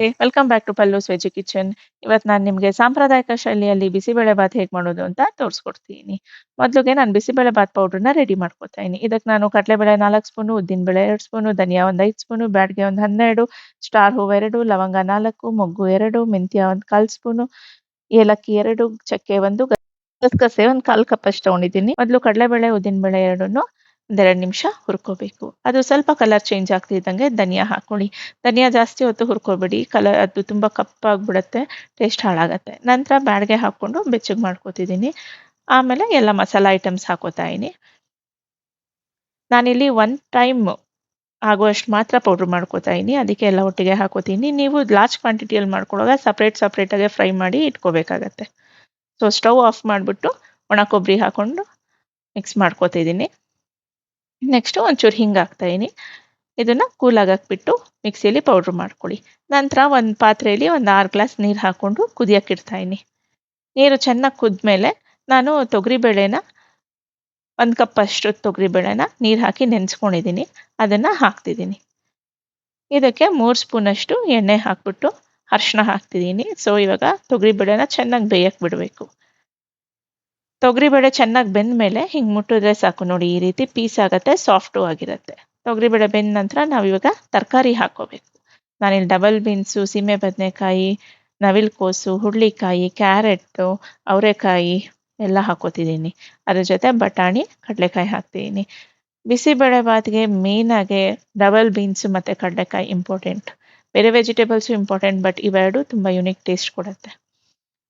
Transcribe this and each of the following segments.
Welcome back to Pallu's veg kitchen. ಇವತ್ತು ನಾನು ನಿಮಗೆ ಸಾಂಪ್ರದಾಯಿಕ ಶೈಲಿಯಲ್ಲಿ ಬಿಸಿಬೇಳೆಬಾತ್ ಹೇಗೆ ಮಾಡೋದು ಅಂತ ತೋರಿಸ್ಕೊಡ್ತೀನಿ. ಮೊದಲಿಗೆ ನಾನು ಬಿಸಿಬೇಳೆಬಾತ್ ಪೌಡ್ರನ್ನ ರೆಡಿ ಮಾಡ್ಕೊತಾ ಇದೀನಿ. ಇದಕ್ಕೆ ನಾನು ಕಡಲೆಬೇಳೆ ನಾಲ್ಕು ಸ್ಪೂನು, ಉದ್ದಿನಬೇಳೆ ಎರಡು ಸ್ಪೂನು, ಧನಿಯಾ ಒಂದು ಐದು ಸ್ಪೂನು, ಬ್ಯಾಡ್ಗೆ ಒಂದು 12, ಸ್ಟಾರ್ ಹೂವು ಎರಡು ಲವಂಗ ನಾಲ್ಕು ಮೊಗ್ಗು ಎರಡು ಮೆಂತ್ಯ ಒಂದು 1/4 ಸ್ಪೂನು, ಏಲಕ್ಕಿ ಎರಡು ಚಕ್ಕೆ ಒಂದು ಗಸಗಸೆ ಒಂದು 1/4 ಕಪ್ ಅಷ್ಟು ತಗೊಂಡಿದ್ದೀನಿ. ಮೊದಲು ಕಡಲೆಬೇಳೆ, ಉದ್ದಿನಬೇಳೆ ಎರಡನ್ನೂ ಒಂದೆರಡು ನಿಮಿಷ ಹುರ್ಕೋಬೇಕು. ಅದು ಸ್ವಲ್ಪ ಕಲರ್ ಚೇಂಜ್ ಆಗ್ತಿದ್ದಂಗೆ ಧನಿಯಾ ಹಾಕೊಳ್ಳಿ. ಧನಿಯಾ ಜಾಸ್ತಿ ಹೊತ್ತು ಹುರ್ಕೋಬೇಡಿ. ಕಲರ್ ಅದು ತುಂಬ ಕಪ್ಪಾಗ್ಬಿಡತ್ತೆ. ಟೇಸ್ಟ್ ಹಾಳಾಗತ್ತೆ. ನಂತರ ಬ್ಯಾಡ್ಗೆ ಹಾಕ್ಕೊಂಡು ಬೆಚ್ಚಗೆ ಮಾಡ್ಕೋತಿದ್ದೀನಿ ಆಮೇಲೆ ಎಲ್ಲ ಮಸಾಲ ಐಟಮ್ಸ್ ಹಾಕೋತಾ ಇದ್ದೀನಿ ನಾನಿಲ್ಲಿ ಒನ್ ಟೈಮ್ ಆಗುವಷ್ಟು ಮಾತ್ರ ಪೌಡ್ರ್ ಮಾಡ್ಕೋತಾ ಇದ್ದೀನಿ ಅದಕ್ಕೆ ಎಲ್ಲ ಒಟ್ಟಿಗೆ ಹಾಕೋತೀನಿ. ನೀವು ಲಾರ್ಜ್ ಕ್ವಾಂಟಿಟಿಯಲ್ಲಿ ಮಾಡ್ಕೊಳ್ಳುವಾಗ ಸಪ್ರೇಟ್ ಸಪ್ರೇಟಾಗೆ ಫ್ರೈ ಮಾಡಿ ಇಟ್ಕೋಬೇಕಾಗತ್ತೆ. ಸೊ ಸ್ಟವ್ ಆಫ್ ಮಾಡಿಬಿಟ್ಟು ಒಣ ಕೊಬ್ಬರಿ ಹಾಕ್ಕೊಂಡು ಮಿಕ್ಸ್ ಮಾಡ್ಕೊತಿದ್ದೀನಿ. ನೆಕ್ಸ್ಟು ಒಂಚೂರು ಹಿಂಗೆ ಹಾಕ್ತಾಯಿನಿ ಇದನ್ನು ಕೂಲ್ ಆಗಕ್ಕೆ ಬಿಟ್ಟು ಮಿಕ್ಸಿಯಲ್ಲಿ ಪೌಡ್ರ್ ಮಾಡ್ಕೊಳ್ಳಿ. ನಂತರ ಒಂದು ಪಾತ್ರೆಯಲ್ಲಿ ಒಂದು ಆರು ಗ್ಲಾಸ್ ನೀರು ಹಾಕ್ಕೊಂಡು ಕುದಿಯಕ್ಕೆ ಇಡ್ತಾ ನೀರು ಚೆನ್ನಾಗಿ ಕುದ್ಮೇಲೆ ನಾನು ತೊಗರಿಬೇಳೆನ ಒಂದು ಕಪ್ ಅಷ್ಟು ತೊಗರಿಬೇಳೆನ ನೀರು ಹಾಕಿ ನೆನೆಸ್ಕೊಂಡಿದ್ದೀನಿ. ಅದನ್ನು ಹಾಕ್ತಿದ್ದೀನಿ. ಇದಕ್ಕೆ ಮೂರು ಸ್ಪೂನಷ್ಟು ಎಣ್ಣೆ ಹಾಕ್ಬಿಟ್ಟು ಅರಿಶಿಣ ಹಾಕ್ತಿದ್ದೀನಿ. ಸೊ ಇವಾಗ ತೊಗರಿಬೇಳೆನ ಚೆನ್ನಾಗಿ ಬೇಯಕ್ಕೆ ಬಿಡಬೇಕು. ತೊಗರಿಬೇಳೆ ಚೆನ್ನಾಗಿ ಬೆಂದ ಮೇಲೆ ಹಿಂಗೆ ಮುಟ್ಟಿದ್ರೆ ಸಾಕು ನೋಡಿ ಈ ರೀತಿ ಪೀಸ್ ಆಗುತ್ತೆ ಸಾಫ್ಟು ಆಗಿರುತ್ತೆ. ತೊಗರಿಬೇಳೆ ಬೆಂದ ನಂತರ ನಾವಿವಾಗ ತರಕಾರಿ ಹಾಕೋಬೇಕು ನಾನಿಲ್ಲಿ ಡಬಲ್ ಬೀನ್ಸು, ಸೀಮೆ ಬದನೆಕಾಯಿ, ನವಿಲುಕೋಸು, ಹುರುಳಿಕಾಯಿ, ಕ್ಯಾರೆಟು, ಅವರೆಕಾಯಿ ಎಲ್ಲ ಹಾಕೋತಿದ್ದೀನಿ. ಅದ್ರ ಜೊತೆ ಬಟಾಣಿ, ಕಡಲೆಕಾಯಿ ಹಾಕ್ತಿದ್ದೀನಿ. ಬಿಸಿಬೇಳೆಬಾತ್‌ಗೆ ಮೇಯ್ನಾಗೆ ಡಬಲ್ ಬೀನ್ಸು ಮತ್ತು ಕಡಲೆಕಾಯಿ ಇಂಪಾರ್ಟೆಂಟ್. ಬೇರೆ ವೆಜಿಟೇಬಲ್ಸು ಇಂಪಾರ್ಟೆಂಟ್ ಬಟ್ ಇವೆರಡು ತುಂಬ ಯುನಿಕ್ ಟೇಸ್ಟ್ ಕೊಡುತ್ತೆ.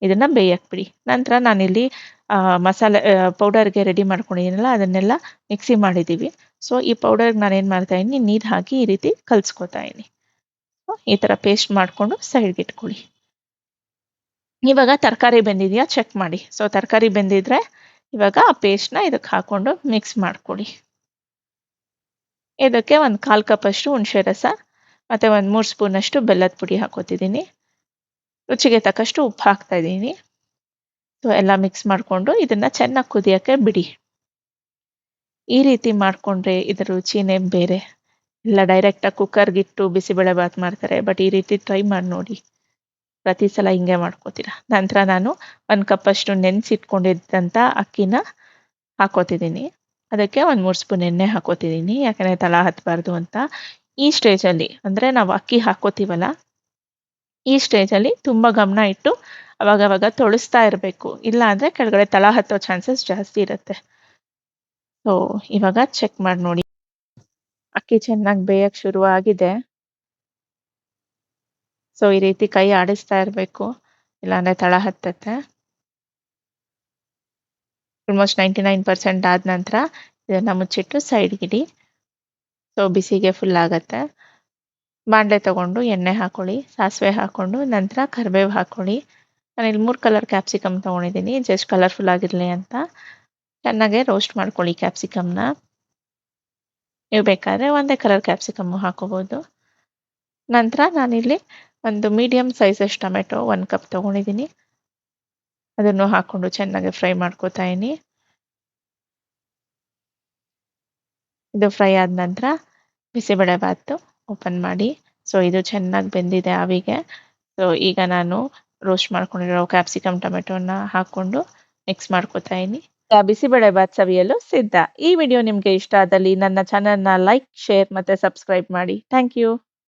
ಇದನ್ನ ಬೇಯಕ್ಕೆ ಬಿಡಿ. ನಂತರ ನಾನಿಲ್ಲಿ ಮಸಾಲೆ ಪೌಡರ್‌ಗೆ ರೆಡಿ ಮಾಡ್ಕೊಂಡಿದ್ದೀನಲ್ಲ ಅದನ್ನೆಲ್ಲ ಮಿಕ್ಸಿ ಮಾಡಿದ್ದೀವಿ. ಸೊ ಈ ಪೌಡರ್‌ಗೆ ನಾನೇನು ಮಾಡ್ತಾ ಇದ್ದೀನಿ, ನೀರು ಹಾಕಿ ಈ ರೀತಿ ಕಲ್ಸ್ಕೊತಾ ಇದ್ದೀನಿ ಈ ಥರ ಪೇಸ್ಟ್ ಮಾಡಿಕೊಂಡು ಸೈಡ್‌ಗೆ ಇಟ್ಕೊಳ್ಳಿ. ಇವಾಗ ತರಕಾರಿ ಬೆಂದಿದೆಯಾ ಚೆಕ್ ಮಾಡಿ. ಸೊ ತರಕಾರಿ ಬೆಂದಿದ್ರೆ ಇವಾಗ ಆ ಪೇಸ್ಟ್‌ನ ಇದಕ್ಕೆ ಹಾಕ್ಕೊಂಡು ಮಿಕ್ಸ್ ಮಾಡಿಕೊಳ್ಳಿ ಇದಕ್ಕೆ ಒಂದು 1/4 ಕಪ್ ಅಷ್ಟು ಹುಣಸೆ ರಸ, ಮತ್ತು ಒಂದು ಮೂರು ಸ್ಪೂನಷ್ಟು ಬೆಲ್ಲದ ಪುಡಿ ಹಾಕೋತಿದ್ದೀನಿ. ರುಚಿಗೆ ತಕ್ಕಷ್ಟು ಉಪ್ಪು ಹಾಕ್ತಾ ಇದೀನಿ. ಸೊ ಎಲ್ಲ ಮಿಕ್ಸ್ ಮಾಡಿಕೊಂಡು ಇದನ್ನು ಚೆನ್ನಾಗಿ ಕುದಿಯೋಕ್ಕೆ ಬಿಡಿ. ಈ ರೀತಿ ಮಾಡಿಕೊಂಡ್ರೆ ಇದರ ರುಚಿನೇ ಬೇರೆ. ಇಲ್ಲ ಡೈರೆಕ್ಟಾಗಿ ಕುಕ್ಕರ್‌ಗಿಟ್ಟು ಬಿಸಿಬೇಳೆಬಾತ್ ಮಾಡ್ತಾರೆ. ಬಟ್ ಈ ರೀತಿ ಟ್ರೈ ಮಾಡಿ ನೋಡಿ. ಪ್ರತಿ ಸಲ ಹಿಂಗೆ ಮಾಡ್ಕೋತೀರಾ. ನಂತರ ನಾನು ಒಂದು ಕಪ್ಪಷ್ಟು ನೆನೆಸಿಟ್ಕೊಂಡಿದ್ದಂಥ ಅಕ್ಕಿನ ಹಾಕೋತಿದ್ದೀನಿ. ಅದಕ್ಕೆ ಒಂದು ಮೂರು ಸ್ಪೂನ್ ಎಣ್ಣೆ ಹಾಕೋತಿದ್ದೀನಿ. ಯಾಕಂದ್ರೆ ತಲಾ ಹತ್ತಬಾರ್ದು ಅಂತ. ಈ ಸ್ಟೇಜಲ್ಲಿ ಅಂದರೆ ನಾವು ಅಕ್ಕಿ ಹಾಕೋತೀವಲ್ಲ ಈ ಸ್ಟೇಜಲ್ಲಿ ತುಂಬ ಗಮನ ಇಟ್ಟು ಅವಾಗವಾಗ ತೊಳಸ್ತಾ ಇರಬೇಕು. ಇಲ್ಲ ಅಂದ್ರೆ ಕೆಳಗಡೆ ತಳ ಹತ್ತೋ ಚಾನ್ಸಸ್ ಜಾಸ್ತಿ ಇರುತ್ತೆ. ಸೊ ಇವಾಗ ಚೆಕ್ ಮಾಡಿ ನೋಡಿ. ಅಕ್ಕಿ ಚೆನ್ನಾಗಿ ಬೇಯಕ್ಕೆ ಶುರು ಆಗಿದೆ. ಸೊ ಈ ರೀತಿ ಕೈ ಆಡಿಸ್ತಾ ಇರಬೇಕು. ಇಲ್ಲಾಂದರೆ ತಳ ಹತ್ತತ್ತೆ. ಆಲ್ಮೋಸ್ಟ್ 99% ಆದ ನಂತರ ಇದನ್ನ ಮುಚ್ಚಿಟ್ಟು ಸೈಡ್‌ಗಿಡಿ. ಸೊ ಬಿಸಿಗೆ ಫುಲ್ ಆಗತ್ತೆ. ಬಾಣಲೆ ತಗೊಂಡು ಎಣ್ಣೆ ಹಾಕೊಳ್ಳಿ. ಸಾಸಿವೆ ಹಾಕೊಂಡು, ನಂತರ ಕರಿಬೇವು ಹಾಕೊಳ್ಳಿ. ನಾನಿಲ್ಲಿ ಮೂರು ಕಲರ್ ಕ್ಯಾಪ್ಸಿಕಮ್ ತಗೊಂಡಿದ್ದೀನಿ. ಜಸ್ಟ್ ಕಲರ್‌ಫುಲ್ ಆಗಿರಲಿ ಅಂತ. ಚೆನ್ನಾಗೆ ರೋಸ್ಟ್ ಮಾಡ್ಕೊಳ್ಳಿ ಕ್ಯಾಪ್ಸಿಕಮ್‌ನ. ನೀವು ಬೇಕಾದ್ರೆ ಒಂದೇ ಕಲರ್ ಕ್ಯಾಪ್ಸಿಕಮ್ಮು ಹಾಕೋಬೋದು ನಂತರ ನಾನಿಲ್ಲಿ ಒಂದು ಮೀಡಿಯಮ್ ಸೈಜಸ್ ಟೊಮೆಟೊ 1 ಕಪ್ ತಗೊಂಡಿದ್ದೀನಿ. ಅದನ್ನು ಹಾಕೊಂಡು ಚೆನ್ನಾಗಿ ಫ್ರೈ ಮಾಡ್ಕೋತಾ ಇದ್ದೀನಿ ಇದು ಫ್ರೈ ಆದ ನಂತರ ಬಿಸಿಬೇಳೆಬಾತು ಓಪನ್ ಮಾಡಿ. ಸೊ ಇದು ಚೆನ್ನಾಗಿ ಬೆಂದಿದೆ ಆವಿಗೆ. ಸೊ ಈಗ ನಾನು ರೋಸ್ಟ್ ಮಾಡ್ಕೊಂಡಿರೋ ಕ್ಯಾಪ್ಸಿಕಮ್, ಟೊಮೆಟೊನ ಹಾಕೊಂಡು ಮಿಕ್ಸ್ ಮಾಡ್ಕೋತಾ ಇದೀನಿ. ಬಿಸಿಬೇಳೆಬಾತ್ ಸವಿಯಲು ಸಿದ್ಧ. ಈ ವಿಡಿಯೋ ನಿಮಗೆ ಇಷ್ಟ ಆದಲ್ಲಿ ನನ್ನ ಚಾನೆಲ್‌ನ ಲೈಕ್, ಶೇರ್ ಮತ್ತೆ ಸಬ್ಸ್ಕ್ರೈಬ್ ಮಾಡಿ. Thank you.